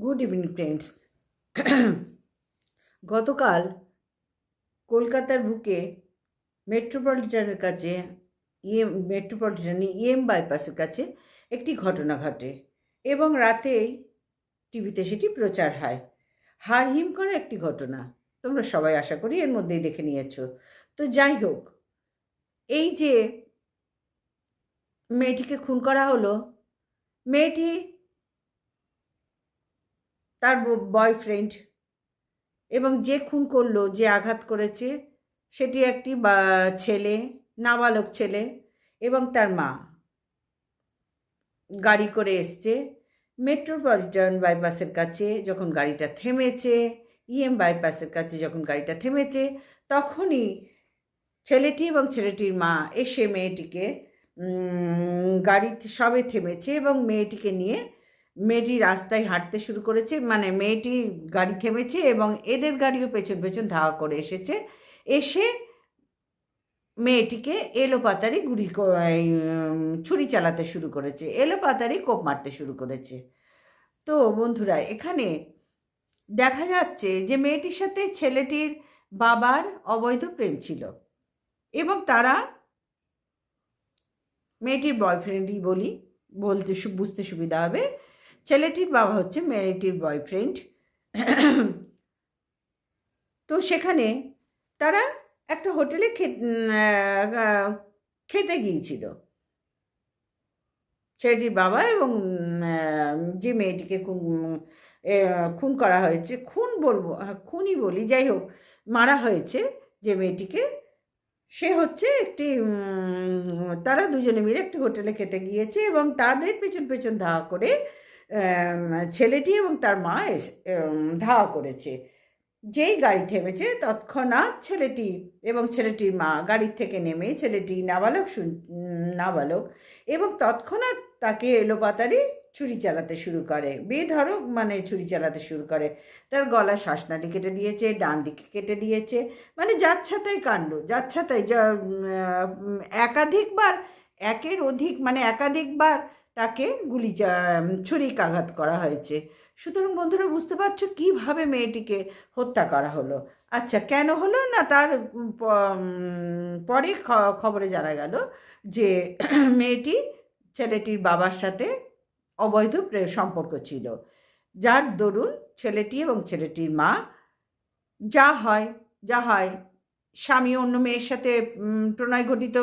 Good evening friends গতকাল কলকাতার বুকে মেট্রোপলিটনের কাছে ইএম মেট্রোপলিটনে ইএম বাইপাসের কাছে একটি ঘটনা ঘটে এবং রাতেই টিভিতে সেটি প্রচার হয়। হারহিম করা একটি ঘটনা। তোমরা সবাই আশা করি এর মধ্যেই দেখে নিয়েছ। তো যাই হোক, এই যে মেয়েটিকে খুন করা হলো, মেয়েটি তার বয়ফ্রেন্ড এবং যে খুন করল, যে আঘাত করেছে, সেটি একটি ছেলে, নাবালক ছেলে এবং তার মা। গাড়ি করে এসছে মেট্রোপলিটন বাইপাসের কাছে যখন গাড়িটা থেমেছে ইএম বাইপাসের কাছে যখন গাড়িটা থেমেছে, তখনই ছেলেটি এবং ছেলেটির মা এসে মেয়েটিকে গাড়িতে সবে থেমেছে এবং মেয়েটিকে নিয়ে মেয়েটি রাস্তায় হাঁটতে শুরু করেছে মানে মেয়েটি গাড়ি থেমেছে এবং এদের গাড়িও পেছন পেছন ধাওয়া করে এসেছে। এসে মেয়েটিকে এলোপাতারি ক- ছুরি চালাতে শুরু করেছে এলোপাতারি কোপ মারতে শুরু করেছে। তো বন্ধুরা, এখানে দেখা যাচ্ছে যে মেয়েটির সাথে ছেলেটির বাবার অবৈধ প্রেম ছিল এবং তারা মেয়েটির বয়ফ্রেন্ডই বলি, বলতে বুঝতে সুবিধা হবে। ছেলেটির বাবা হচ্ছে মেয়েটির বয়ফ্রেন্ড। তো সেখানে তারা একটা হোটেলে খেতে গিয়েছিল। ছেলেটির বাবা এবং যে মেয়েটিকে খুন খুন করা হয়েছে, খুন বলব, খুনই বলি, যাই হোক, মারা হয়েছে যে মেয়েটিকে। সে হচ্ছে একটি তারা দুজনে মিলে একটি হোটেলে খেতে গিয়েছে এবং তাদের পেছন পেছন ধাওয়া করে ছেলেটি এবং তার মা ধাওয়া করেছে। যেই গাড়ি থেমেছে, তৎক্ষণাৎ ছেলেটি এবং ছেলেটির মা গাড়ির থেকে নেমে ছেলেটি নাবালক শুন- নাবালক এবং তৎক্ষণাৎ তাকে এলোপাতারি ছুরি চালাতে শুরু করে। বেধড়ক মানে ছুরি চালাতে শুরু করে। তার গলা শ্বাসনালী কেটে দিয়েছে, ডান দিকে কেটে দিয়েছে। মানে যাচ্ছাতাই কাণ্ড যাচ্ছাতাই একাধিকবার, একের অধিক মানে একাধিকবার তাকে গুলি চা- ছুরিকাঘাত করা হয়েছে। সুতরাং বন্ধুরা, বুঝতে পারছ কীভাবে মেয়েটিকে হত্যা করা হলো? আচ্ছা কেন হলো না তার পরে খবরে জানা গেল যে মেয়েটি ছেলেটির বাবার সাথে অবৈধ সম্পর্ক ছিল। যার দরুন ছেলেটি এবং ছেলেটির মা, যা হয় যা হয় স্বামী অন্য মেয়ের সাথে প্রণয় ঘটিত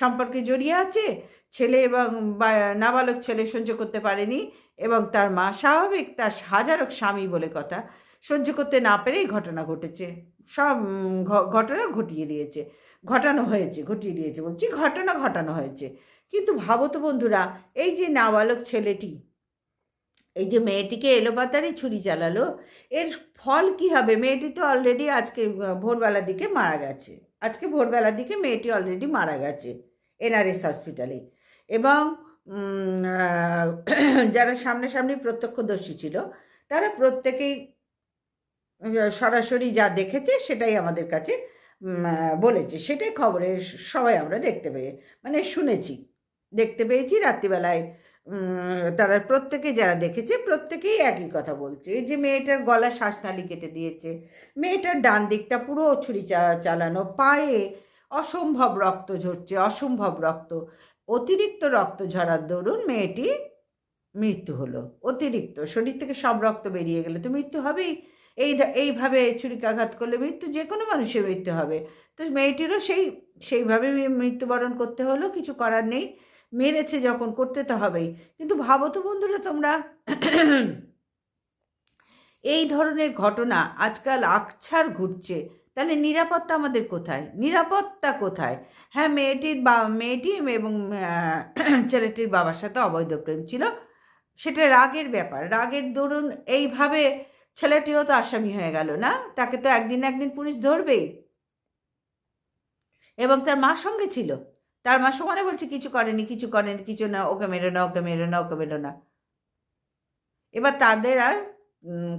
সম্পর্কে জড়িয়ে আছে, ছেলে এবং নাবালক ছেলে সহ্য করতে পারেনি এবং তার মা স্বাভাবিক, তার হাজারক স্বামী বলে কথা, সহ্য করতে না পেরেই ঘটনা ঘটেছে। সব ঘটনা ঘটিয়ে দিয়েছে। ঘটানো হয়েছে, ঘটিয়ে দিয়েছে বলছি, ঘটনা ঘটানো হয়েছে। কিন্তু ভাবো তো বন্ধুরা, এই যে নাবালক ছেলেটি এই যে মেয়েটিকে এলোপাতারি ছুরি চালালো, এর ফল কি হবে? মেয়েটি তো অলরেডি আজকে ভোরবেলার দিকে মারা গেছে। আজকে ভোরবেলার দিকে মেয়েটি অলরেডি মারা গেছে এনআরএস হসপিটালে। এবং যারা সামনাসামনি প্রত্যক্ষদর্শী ছিল, তারা প্রত্যেকেই সরাসরি যা দেখেছে সেটাই আমাদের কাছে বলেছে। সেটাই খবরে সবাই আমরা দেখতে পেয়ে মানে শুনেছি। দেখতে পেয়েছি রাত্রিবেলায় তারা প্রত্যেকে যারা দেখেছে, প্রত্যেকেই একই কথা বলছে। এই যে মেয়েটার গলা শ্বাসনালী কেটে দিয়েছে, মেয়েটার ডান দিকটা পুরো ছুরি চালানো, পায়ে অসম্ভব রক্ত ঝরছে, অসম্ভব রক্ত। অতিরিক্ত রক্ত ঝরার দরুন মেয়েটি মৃত্যু হলো, অতিরিক্ত। শরীর থেকে সব রক্ত বেরিয়ে গেলে তো মৃত্যু হবেই। এই এইভাবে ছুরিকাঘাত করলে মৃত্যু যে কোনো মানুষের মৃত্যু হবে। তো মেয়েটিরও সেই সেইভাবে মৃত্যুবরণ করতে হলো, কিছু করার নেই। মেরেছে যখন, করতে তো হবেই। কিন্তু ভাবো তো বন্ধুরা তোমরা, এই ধরনের ঘটনা আজকাল আকছার ঘুরছে। তাহলে নিরাপত্তা আমাদের কোথায়? নিরাপত্তা কোথায়? হ্যাঁ মেয়েটির বা মেয়েটি এবং ছেলেটির বাবার সাথে অবৈধ প্রেম ছিল। সেটা রাগের ব্যাপার। রাগের দরুন এইভাবে ছেলেটিও তো আসামি হয়ে গেল না? তাকে তো একদিন একদিন পুলিশ ধরবেই। এবং তার মা সঙ্গে ছিল। তার মা সমানে বলছে কিছু করেনি কিছু করেনি কিছু না ওকে মেরো না ওকে মেরো না ওকে মেরো না। এবার তাদের আর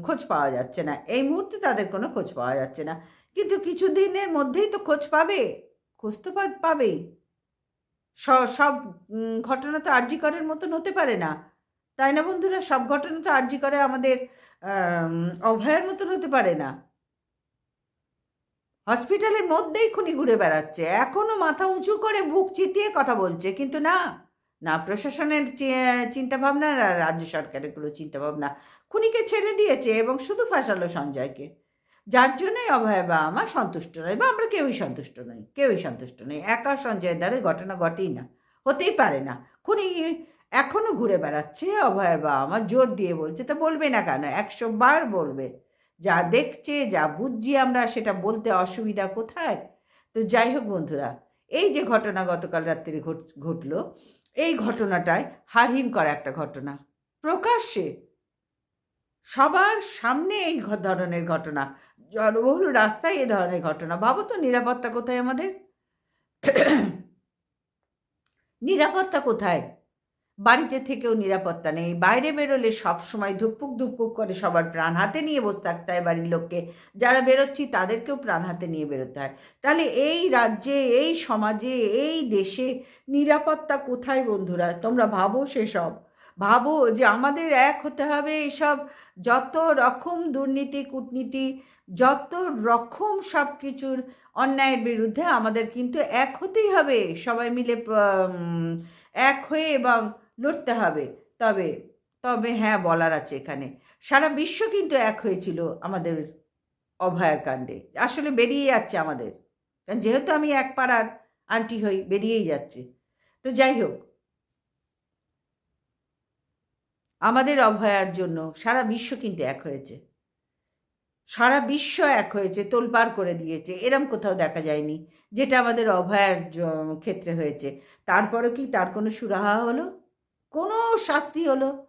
খোঁজ পাওয়া যাচ্ছে না। এই মুহূর্তে তাদের কোনো খোঁজ পাওয়া যাচ্ছে না। কিন্তু কিছু দিনের মধ্যেই তো খোঁজ পাবে খোঁজ তো পাবেই। সব ঘটনা তো আর্যিকরের মতন হতে পারে না। তাই না বন্ধুরা? সব ঘটনা তো আর্জি করে আমাদের আম, অভয়ের মতন হতে পারে না। হসপিটালের মধ্যেই খুনি ঘুরে বেড়াচ্ছে। এখনও মাথা উঁচু করে বুক চিতিয়ে কথা বলছে। কিন্তু না না, প্রশাসনের চিন্তাভাবনা আর রাজ্য সরকারের কোনো চিন্তাভাবনা। খুনিকে ছেড়ে দিয়েছে এবং শুধু ফাঁসালো সঞ্জয়কে। যার জন্যই অভয় বা আমার সন্তুষ্ট নয় বা আমরা কেউই সন্তুষ্ট নই, কেউই সন্তুষ্ট নই। একা সঞ্জয়ের দ্বারা ঘটনা ঘটেই না, হতেই পারে না। খুনি এখনও ঘুরে বেড়াচ্ছে অভয়ের বাবা আমার জোর দিয়ে বলছে, তা বলবে না কেন? একশো বার বলবে। যা দেখছে, যা বুঝছি আমরা, সেটা বলতে অসুবিধা কোথায়? তো যাই হোক বন্ধুরা, এই যে ঘটনা গতকাল রাত্রি ঘট- ঘটলো, এই ঘটনাটায় হারহিম করা একটা ঘটনা। প্রকাশ্যে সবার সামনে এই ধরনের ঘটনা। জনবহুল রাস্তায় এ ধরনের ঘটনা। ভাবো তো নিরাপত্তা কোথায় আমাদের? নিরাপত্তা কোথায়? বাড়িতে থেকেও নিরাপত্তা নেই। বাইরে বেরোলে সব সময় ধুকপুক ধুকপুক করে সবার প্রাণ হাতে নিয়ে বসে থাকতে হয় বাড়ির লোককে। যারা বেরোচ্ছি তাদেরকেও প্রাণ হাতে নিয়ে বেরোতে হয়। তাহলে এই রাজ্যে, এই সমাজে, এই দেশে নিরাপত্তা কোথায় বন্ধুরা? তোমরা ভাবো সেসব। ভাবো যে আমাদের এক হতে হবে এসব যত রকম দুর্নীতি, কূটনীতি, যত রকম সব কিছুর অন্যায়ের বিরুদ্ধে আমাদের কিন্তু এক হতেই হবে। সবাই মিলে এক হয়ে এবং লড়তে হবে। তবে তবে হ্যাঁ বলার আছে এখানে। সারা বিশ্ব কিন্তু এক হয়েছিল আমাদের অভয়ার কাণ্ডে। আসলে বেরিয়ে যাচ্ছে আমাদের। কারণ যেহেতু আমি এক পাড়ার আন্টি হই, বেরিয়েই যাচ্ছে। তো যাই হোক। আমাদের অভয়ার জন্য সারা বিশ্ব কিন্তু এক হয়েছে। সারা বিশ্ব এক হয়েছে, তোলপাড় করে দিয়েছে। এরম কোথাও দেখা যায়নি, যেটা আমাদের অভয়ার ক্ষেত্রে হয়েছে। তারপরে কি তার কোনো সুরাহা হলো? কোনো শাস্তি হলো।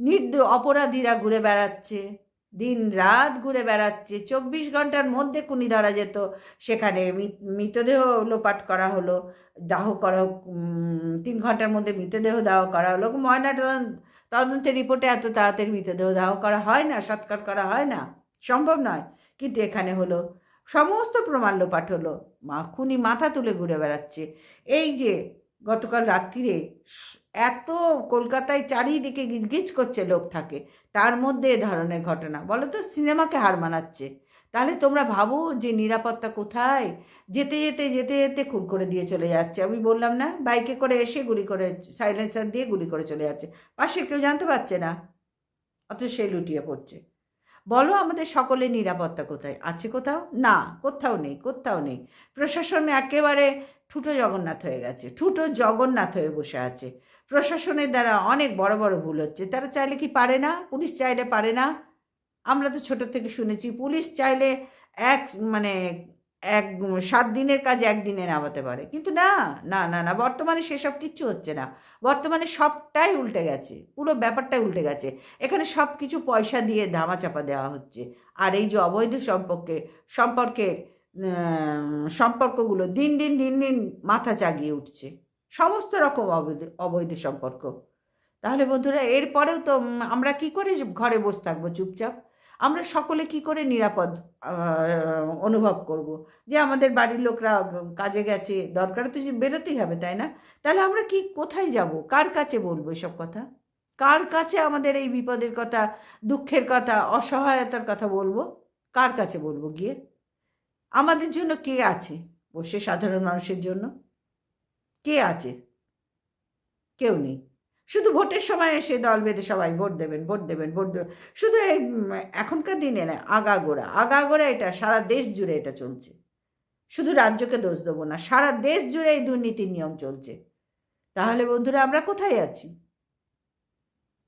নির্দ, অপরাধীরা ঘুরে বেড়াচ্ছে। দিন রাত ঘুরে বেড়াচ্ছে। চব্বিশ ঘণ্টার মধ্যে কুনি ধরা যেত। সেখানে মৃতদেহ লোপাট করা হলো। দাহ করা তিন ঘণ্টার মধ্যে মৃতদেহ দাহ করা হলো। ময়না তদন্ত- তদন্তের রিপোর্টে এত তাড়াতাড়ি মৃতদেহ দাহ করা হয় না সৎকার করা হয় না? সম্ভব নয়। কিন্তু এখানে হলো। সমস্ত প্রমাণ লোপাট হলো। মা, খুনি মাথা তুলে ঘুরে বেড়াচ্ছে। এই যে গতকাল রাত্রিরে এত কলকাতায় চারিদিকে গিজগিজ করছে লোক থাকে। তার মধ্যে এ ধরনের ঘটনা। বলো তো, সিনেমাকে হার মানাচ্ছে। তাহলে তোমরা ভাবো যে নিরাপত্তা কোথায়? যেতে যেতে যেতে যেতে খুন করে দিয়ে চলে যাচ্ছে। আমি বললাম, না, বাইকে করে এসে গুলি করে সাইলেন্সার দিয়ে গুলি করে চলে যাচ্ছে। পাশে কেউ জানতে পারছে না। অত সে লুটিয়ে পড়ছে। বলো, আমাদের সকলের নিরাপত্তা কোথায়? আছে কোথাও? না, কোথাও নেই কোথাও নেই। প্রশাসন একেবারে ঠুটো জগন্নাথ হয়ে গেছে ঠুটো জগন্নাথ হয়ে বসে আছে। প্রশাসনের দ্বারা অনেক বড় বড় ভুল হচ্ছে। তারা চাইলে কি পারে না? পুলিশ চাইলে পারে না? আমরা তো ছোট থেকে শুনেছি পুলিশ চাইলে এক মানে এক সাত দিনের কাজ একদিনে নামাতে পারে। কিন্তু না না না না বর্তমানে সেসব কিচ্ছু হচ্ছে না। বর্তমানে সবটাই উল্টে গেছে পুরো ব্যাপারটাই উল্টে গেছে। এখানে সব কিছু পয়সা দিয়ে ধামাচাপা দেওয়া হচ্ছে। আর এই যে অবৈধ সম্পর্কে সম্পর্কের উম, সম্পর্কগুলো দিন দিন দিন দিন মাথা চাগিয়ে উঠছে। সমস্ত রকম অবৈধ অবৈধ সম্পর্ক। তাহলে বন্ধুরা, এরপরেও তো আমরা কি করে ঘরে বসে থাকব চুপচাপ? আমরা সকলে কি করে নিরাপদ অনুভব করব? যে আমাদের বাড়ির লোকরা কাজে গেছে, দরকার তো বেরোতেই হবে, তাই না? তাহলে আমরা কি, কোথায় যাব? কার কাছে বলব এসব কথা? কার কাছে আমাদের এই বিপদের কথা, দুঃখের কথা, অসহায়তার কথা বলব? কার কাছে বলব গিয়ে? আমাদের জন্য কে আছে? বসে সাধারণ মানুষের জন্য। কে আছে? কেউ নেই। শুধু ভোটের সময় এসে দল বেঁধে সবাই ভোট দেবেন ভোট দেবেন ভোট দেবেন। শুধু এই এখনকার দিনে না, আগাগোড়া। আগাগোড়া এটা, সারা দেশ জুড়ে এটা চলছে। শুধু রাজ্যকে দোষ দেবো না, সারা দেশ জুড়ে এই দুর্নীতির নিয়ম চলছে। তাহলে বন্ধুরা, আমরা কোথায় আছি?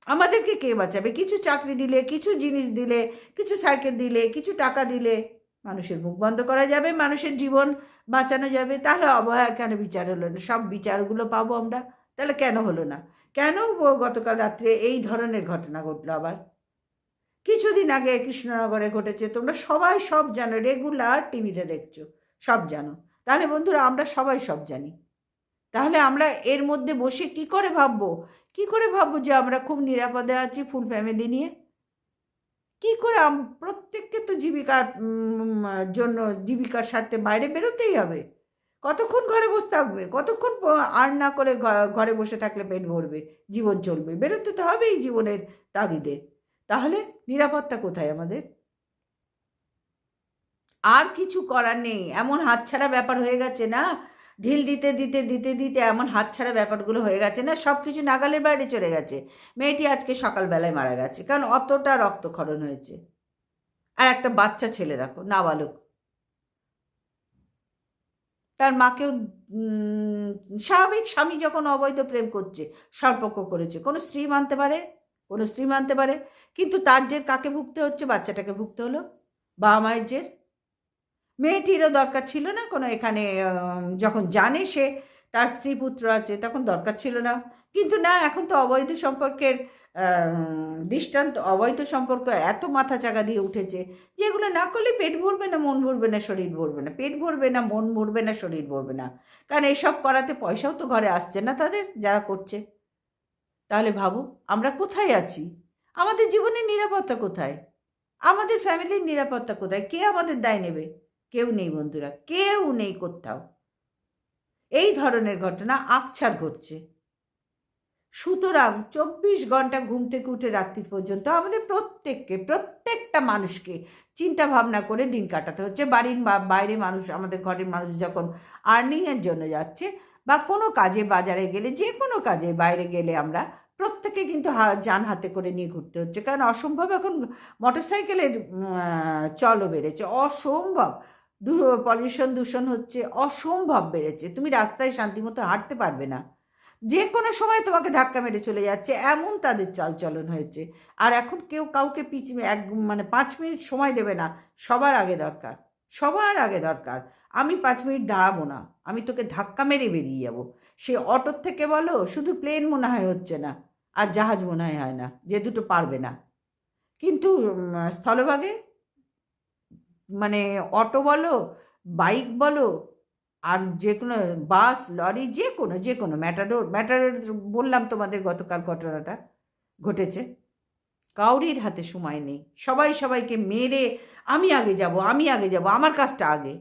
আমাদেরকে কে বাঁচাবে? কিছু চাকরি দিলে, কিছু জিনিস দিলে, কিছু সাইকেল দিলে, কিছু টাকা দিলে। মানুষের মুখ বন্ধ করা যাবে, মানুষের জীবন বাঁচানো যাবে। তাহলে অবহেলার কেন বিচার হলো না? সব বিচারগুলো পাবো আমরা। তাহলে কেন হলো না? কেন গতকাল রাত্রে এই ধরনের ঘটনা ঘটলো আবার? কিছুদিন আগে কৃষ্ণনগরে ঘটেছে, তোমরা সবাই সব জানো, রেগুলার টিভিতে দেখছ, সব জানো। তাহলে বন্ধুরা, আমরা সবাই সব জানি। তাহলে আমরা এর মধ্যে বসে কি করে ভাববো? কি করে ভাববো যে আমরা খুব নিরাপদে আছি ফুল ফ্যামিলি নিয়ে? কি করে প্রত্যেককে তো জীবিকার জন্য জীবিকার স্বার্থে বাইরে বেরোতেই হবে। কতক্ষণ ঘরে বসে থাকবে? কতক্ষণ আর না করে ঘরে বসে থাকলে পেট ভরবে? জীবন চলবে। বেরোতে তো হবেই জীবনের তাগিদে। তাহলে নিরাপত্তা কোথায় আমাদের? আর কিছু করার নেই। এমন হাতছাড়া ব্যাপার হয়ে গেছে না? ঢিল দিতে দিতে দিতে দিতে এমন হাতছাড়া ব্যাপারগুলো হয়ে গেছে না সব কিছু নাগালের বাইরে চলে গেছে। মেয়েটি আজকে সকালবেলায় মারা গেছে, কারণ অতটা রক্তক্ষরণ হয়েছে। আর একটা বাচ্চা ছেলে, দেখো, নাবালক। তার মাকেও স্বাভাবিক স্বামী যখন অবৈধ প্রেম করছে, সম্পর্ক করেছে, কোনো স্ত্রী মানতে পারে, কোনো স্ত্রী মানতে পারে, কিন্তু তার জের কাকে ভুগতে হচ্ছে? বাচ্চাটাকে ভুগতে হলো। বাবা মায়ের জের। মেয়েটিরও দরকার ছিল না, কোনো এখানে যখন জানে সে তার স্ত্রী পুত্র আছে, তখন দরকার ছিল না। কিন্তু না, এখন তো অবৈধ সম্পর্কের দৃষ্টান্ত, অবৈধ সম্পর্ক এত মাথা চাকা দিয়ে উঠেছে, যেগুলো না করলে পেট ভরবে না, মন ভরবে না, শরীর ভরবে না। পেট ভরবে না, মন ভরবে না, শরীর ভরবে না। কারণ এসব করাতে পয়সাও তো ঘরে আসছে না তাদের, যারা করছে। তাহলে ভাবো, আমরা কোথায় আছি? আমাদের জীবনের নিরাপত্তা কোথায়? আমাদের ফ্যামিলির নিরাপত্তা কোথায়? কে আমাদের দায় নেবে? কেউ নেই বন্ধুরা, কেউ নেই কোথাও। এই ধরনের ঘটনা আকছার ঘটছে। সুতরাং চব্বিশ ঘণ্টা ঘুম থেকে উঠে রাত্রি পর্যন্ত আমাদের প্রত্যেককে, প্রত্যেকটা মানুষকে চিন্তা ভাবনা করে দিন কাটাতে হচ্ছে। বাড়ির বাইরে মানুষ, আমাদের ঘরের মানুষ যখন আর্নিংয়ের জন্য যাচ্ছে বা কোনো কাজে বাজারে গেলে, যে কোনো কাজে বাইরে গেলে আমরা প্রত্যেকে কিন্তু যান হাতে করে নিয়ে ঘুরতে হচ্ছে। কারণ অসম্ভব এখন মোটরসাইকেলের চলও বেড়েছে। অসম্ভব। পলিউশন দূষণ হচ্ছে অসম্ভব বেড়েছে। তুমি রাস্তায় শান্তিমতো হাঁটতে পারবে না। যে কোনো সময় তোমাকে ধাক্কা মেরে চলে যাচ্ছে, এমন তাদের চালচলন হয়েছে। আর এখন কেউ কাউকে পিছ এক মানে পাঁচ মিনিট সময় দেবে না, সবার আগে দরকার, সবার আগে দরকার। আমি পাঁচ মিনিট দাঁড়াবো না, আমি তোকে ধাক্কা মেরে বেরিয়ে যাব। সে অটোর থেকে বলো, শুধু প্লেন মনে হয় হচ্ছে না, আর জাহাজ মনে হয় হয় না, যে দুটো পারবে না। কিন্তু স্থলভাগে মানে অটো বলো, বাইক বলো, আর যে কোনো বাস, লরি, যে কোনো যে কোনো, ম্যাটাডোর ম্যাটাডোর বললাম তোমাদের গতকাল ঘটনাটা, ঘটেছে। কাউরির হাতে সময় নেই। সবাই সবাইকে মেরে, আমি আগে যাব, আমি আগে যাব, আমার কাজটা আগে।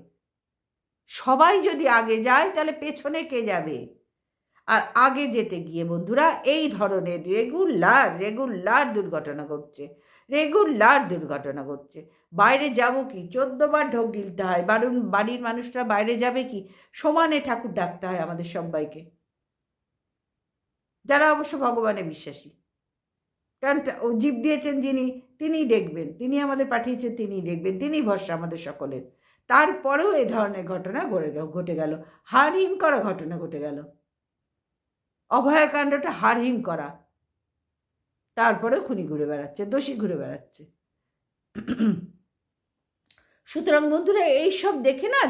সবাই যদি আগে যায়, তাহলে পেছনে কে যাবে? আর আগে যেতে গিয়ে বন্ধুরা, এই ধরনের রেগুলার রেগুলার দুর্ঘটনা ঘটছে। রেগুলার দুর্ঘটনা ঘটছে। বাইরে যাব কি? চোদ্দবার ঢোক গিলতে হয়। বারুন, বাড়ির মানুষরা বাইরে যাবে কি? সমানে ঠাকুর ডাকতে হয় আমাদের সবাইকে। যারা অবশ্য ভগবানে বিশ্বাসী। কারণ ও জীব দিয়েছেন যিনি, তিনিই দেখবেন। তিনি আমাদের পাঠিয়েছেন, তিনিই দেখবেন। তিনিই ভরসা আমাদের সকলের। তারপরেও এ ধরনের ঘটনা ঘটে গেল হারহিম করা ঘটনা ঘটে গেল। অভয়াকাণ্ডটা হারহিম করা। তারপরেও খুনি ঘুরে বেড়াচ্ছে, দোষী ঘুরে বেড়াচ্ছে। সুতরাং বন্ধুরা, এইসব দেখে না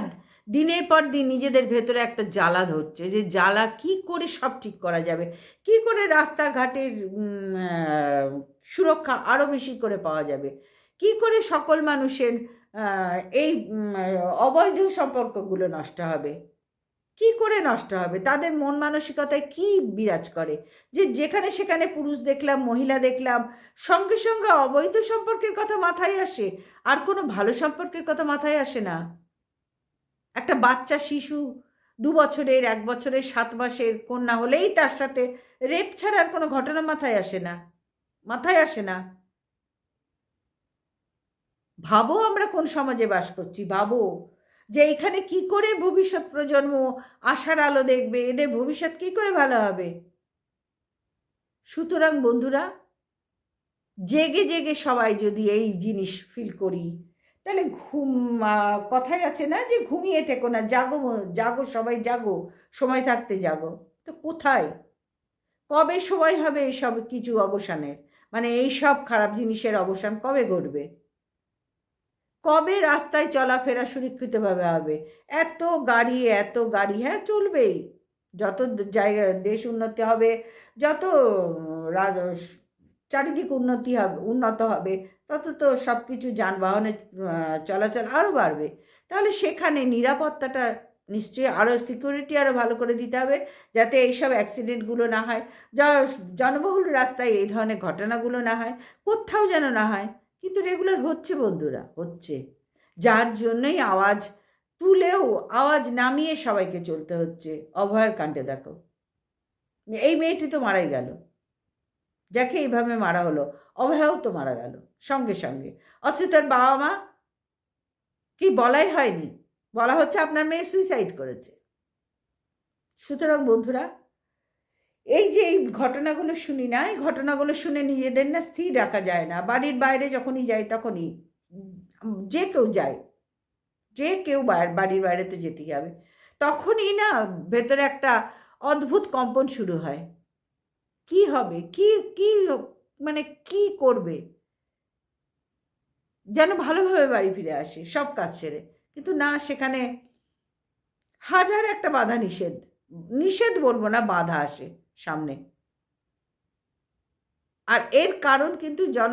দিনের পর দিন নিজেদের ভেতরে একটা জ্বালা ধরছে যে জ্বালা কি করে সব ঠিক করা যাবে? কি করে রাস্তাঘাটের সুরক্ষা আরও বেশি করে পাওয়া যাবে? কি করে সকল মানুষের এই অবৈধ সম্পর্কগুলো নষ্ট হবে? কি করে নষ্ট হবে? তাদের মন মানসিকতায় কি বিরাজ করে? যে যেখানে সেখানে পুরুষ দেখলাম, মহিলা দেখলাম, সঙ্গে সঙ্গে অবৈধ সম্পর্কের কথা মাথায় আসে, আর কোনো ভালো সম্পর্কের কথা মাথায় আসে না। একটা বাচ্চা শিশু, দু বছরের, এক বছরের, সাত মাসের কন্যা হলেই তার সাথে রেপ ছাড়া আর কোনো ঘটনা মাথায় আসে না। মাথায় আসে না। ভাবো আমরা কোন সমাজে বাস করছি, ভাবো। যে এখানে কি করে ভবিষ্যৎ প্রজন্ম আশার আলো দেখবে? এদের ভবিষ্যৎ কি করে ভালো হবে? সুতরাং বন্ধুরা, জেগে জেগে সবাই যদি এই জিনিস ফিল করি, তাহলে ঘুম কথাই আছে না যে ঘুমিয়ে থেকো না, জাগো জাগো সবাই জাগো, সময় থাকতে জাগো। তো কোথায়? কবে সময় হবে এইসব কিছু অবসানের? মানে এই সব খারাপ জিনিসের অবসান কবে ঘটবে? কবে রাস্তায় চলাফেরা সুরক্ষিতভাবে হবে? এত গাড়ি এত গাড়ি হ্যাঁ চলবেই। যত জায়গা, দেশ উন্নতি হবে, যত চারিদিক উন্নতি হবে, উন্নত হবে, তত তো সব কিছু যানবাহনের চলাচল আরও বাড়বে। তাহলে সেখানে নিরাপত্তাটা নিশ্চয়ই আরও সিকিউরিটি আরও ভালো করে দিতে হবে, যাতে এইসব অ্যাক্সিডেন্টগুলো না হয়। জনবহুল রাস্তায় এই ধরনের ঘটনাগুলো না হয়, কোথাও যেন না হয়। কিন্তু রেগুলার হচ্ছে বন্ধুরা, হচ্ছে। যার জন্যই আওয়াজ তুলেও আওয়াজ নামিয়ে সবাইকে চলতে হচ্ছে। অভয়ার কাণ্ডে দেখো। এই মেয়েটি তো মারাই গেল। যাকে এইভাবে মারা হলো, অভয়াও তো মারা গেল, সঙ্গে সঙ্গে। অথচ তার বাবা মা কি বলাই হয়নি? বলা হচ্ছে আপনার মেয়ে সুইসাইড করেছে। সুতরাং বন্ধুরা এই যে এই ঘটনাগুলো শুনি না, এই ঘটনাগুলো শুনে নিজেদের না স্থির রাখা যায় না। বাড়ির বাইরে যখনই যাই তখনই যে কেউ যায়, যে কেউ বাড়ির বাইরে তো যেতেই হবে। তখনই না ভেতরে একটা অদ্ভুত কম্পন শুরু হয়। কি হবে? কি কি মানে কি করবে? যেন ভালোভাবে বাড়ি ফিরে আসে, সব কাজ ছেড়ে কিন্তু না, সেখানে হাজার একটা বাধা নিষেধ। নিষেধ বলব না, বাধা আসে। সামনে। আর এর কারণ কিন্তু জন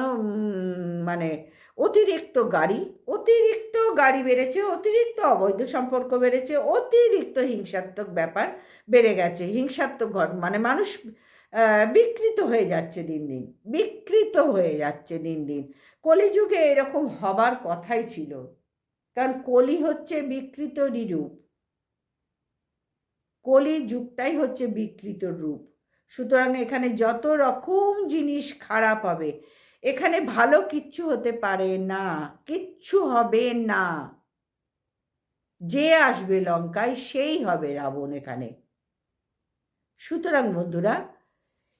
মানে অতিরিক্ত গাড়ি অতিরিক্ত গাড়ি বেড়েছে, অতিরিক্ত অবৈধ সম্পর্ক বেড়েছে, অতিরিক্ত হিংসাত্মক ব্যাপার বেড়ে গেছে, হিংসাত্মক ঘট মানে মানুষ বিকৃত হয়ে যাচ্ছে দিন দিন, বিকৃত হয়ে যাচ্ছে দিন দিন। কলিযুগে এরকম হবার কথাই ছিল, কারণ কলি হচ্ছে বিকৃত রূপ কলি যুগটাই হচ্ছে বিকৃত রূপ। সুতরাং এখানে যত রকম জিনিস খারাপ হবে, এখানে ভালো কিচ্ছু হতে পারে না, কিচ্ছু হবে না। যে আসবে লঙ্কায়, সেই হবে রাবণ এখানে। সুতরাং বন্ধুরা,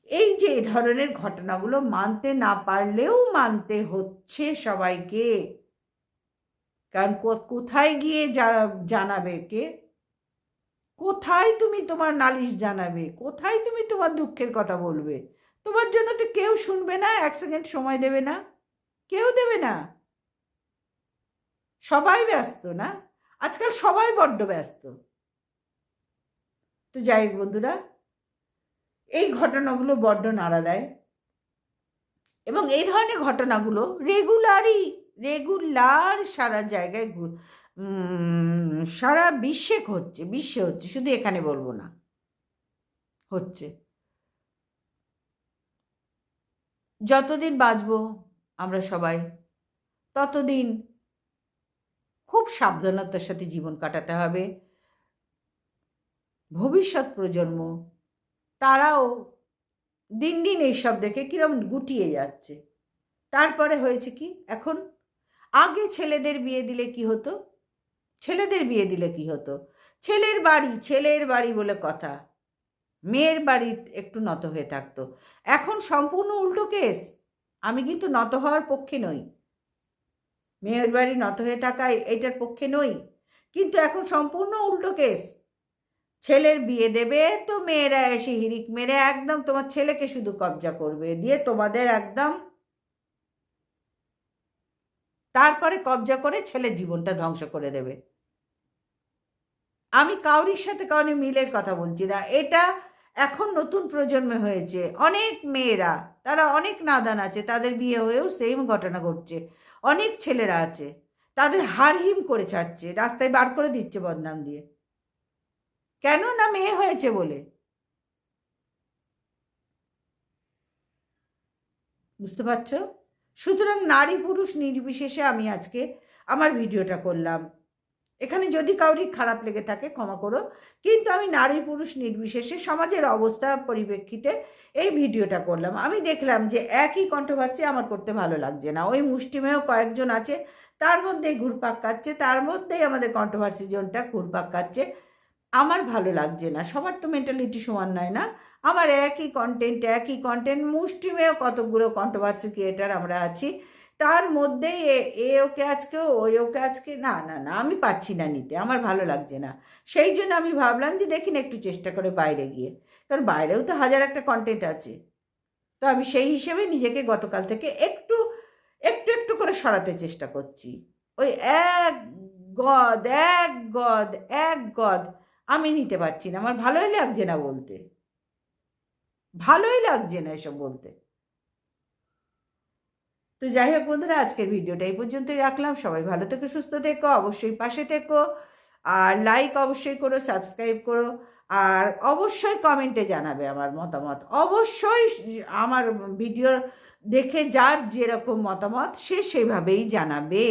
এই যে এই ধরনের ঘটনাগুলো মানতে না পারলেও মানতে হচ্ছে সবাইকে। কারণ কোথায় গিয়ে জানাবে কে? কোথায় তুমি তোমার নালিশ জানাবে? কোথায় তুমি তোমার দুঃখের কথা বলবে? তোমার জন্য তো কেউ শুনবে না, এক সেকেন্ড সময় দেবে না। কেউ দেবে না। সবাই ব্যস্ত না? আজকাল সবাই বড্ড ব্যস্ত। তো যাই বন্ধুরা, এই ঘটনাগুলো বড্ড নাড়া দেয় এবং এই ধরনের ঘটনাগুলো রেগুলারই রেগুলার সারা জায়গায় সারা বিশ্বে হচ্ছে বিশ্বে হচ্ছে, শুধু এখানে বলব না। হচ্ছে। যতদিন বাঁচবো আমরা সবাই, ততদিন খুব সাবধানতার সাথে জীবন কাটাতে হবে। ভবিষ্যৎ প্রজন্ম, তারাও দিন দিন এইসব দেখে কিরম গুটিয়ে যাচ্ছে। তারপরে হয়েছে কি? এখন আগে ছেলেদের বিয়ে দিলে কি হতো? ছেলেদের বিয়ে দিলে কি হতো? ছেলের বাড়ি ছেলের বাড়ি বলে কথা। মেয়ের বাড়ি একটু নত হয়ে থাকতো। এখন সম্পূর্ণ উল্টো কেস। আমি কিন্তু নত হওয়ার পক্ষে নই। মেয়ের বাড়ি নত হয়ে থাকায় এটার পক্ষে নই। কিন্তু এখন সম্পূর্ণ উল্টো কেস। ছেলের বিয়ে দেবে তো মেয়েরা এসে হিরিক মেরে একদম তোমার ছেলেকে শুধু কবজা করবে, দিয়ে তোমাদের একদম তারপরে কবজা করে ছেলের জীবনটা ধ্বংস করে দেবে। আমি কাউরির সাথে কারণে মিলের কথা বলছি না। এটা এখন নতুন প্রজন্মে হয়েছে। অনেক মেয়েরা, তারা অনেক নাদান আছে, তাদের বিয়ে হয়েও সেম ঘটনা ঘটছে। অনেক ছেলেরা আছে, তাদের হারহিম করে ছাড়ছে, রাস্তায় বার করে দিচ্ছে বদনাম দিয়ে। কেন না মেয়ে হয়েছে বলে? বুঝতে পারছ? সুতরাং নারী পুরুষ নির্বিশেষে আমি আজকে আমার ভিডিওটা করলাম। এখানে যদি কাউরি খারাপ লেগে থাকে, ক্ষমা করো। কিন্তু আমি নারী পুরুষ নির্বিশেষে সমাজের অবস্থা পরিপ্রেক্ষিতে এই ভিডিওটা করলাম। আমি দেখলাম যে একই কন্ট্রোভার্সি আমার করতে ভালো লাগছে না। ওই মুষ্টিমেয় কয়েকজন আছে, তার মধ্যেই ঘুরপাক কাচ্ছে তার মধ্যেই আমাদের কন্ট্রোভার্সি জোনটা ঘুরপাক কাচ্ছে আমার ভালো লাগছে না। সবার তো মেন্টালিটি সমান নয় না? আমার একই কন্টেন্ট একই কন্টেন্ট মুষ্টিমেয় কতগুলো কন্ট্রোভার্সি ক্রিয়েটার আমরা আছি। তার মধ্যেই এ- ওকে আজকে, ওই ওকে আজকে, না না না, আমি পারছি না নিতে, আমার ভালো লাগছে না। সেই জন্য আমি ভাবলাম যে দেখি না একটু চেষ্টা করে বাইরে গিয়ে, কারণ বাইরেও তো হাজার একটা কন্টেন্ট আছে। তো আমি সেই হিসেবে নিজেকে গতকাল থেকে একটু একটু একটু করে সরাতে চেষ্টা করছি। ওই এক গদ এক গদ এক গদ, আমি নিতে পারছি না, আমার ভালোই লাগছে না বলতে। ভালোই লাগছে না এসব বলতে। তো যাই হোক বন্ধুরা, আজকের ভিডিওটা এই পর্যন্তই রাখলাম। সবাই ভালো থেকো, সুস্থ থেকো, অবশ্যই পাশে থেকো। আর লাইক অবশ্যই করো সাবস্ক্রাইব করো। আর অবশ্যই কমেন্টে জানাবে আমার মতামত। অবশ্যই আমার ভিডিও দেখে যার যেরকম মতামত, সে সেভাবেই জানাবে।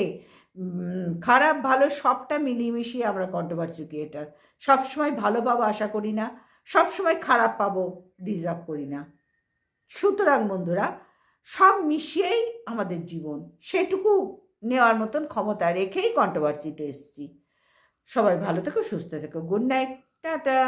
খারাপ, ভালো সবটা মিলিয়ে মিশিয়ে আমরা কন্ট্রোভার্সি ক্রিয়েটার সবসময় ভালো পাবো আশা করি না। সবসময় খারাপ পাবো ডিজার্ভ করি না। সুতরাং বন্ধুরা সব মিশিয়েই আমাদের জীবন। সেটুকু নেওয়ার মতন ক্ষমতা রেখেই কন্ট্রোভার্সিতে এসেছি। সবাই ভালো থেকো, সুস্থ থেকো। Good night tata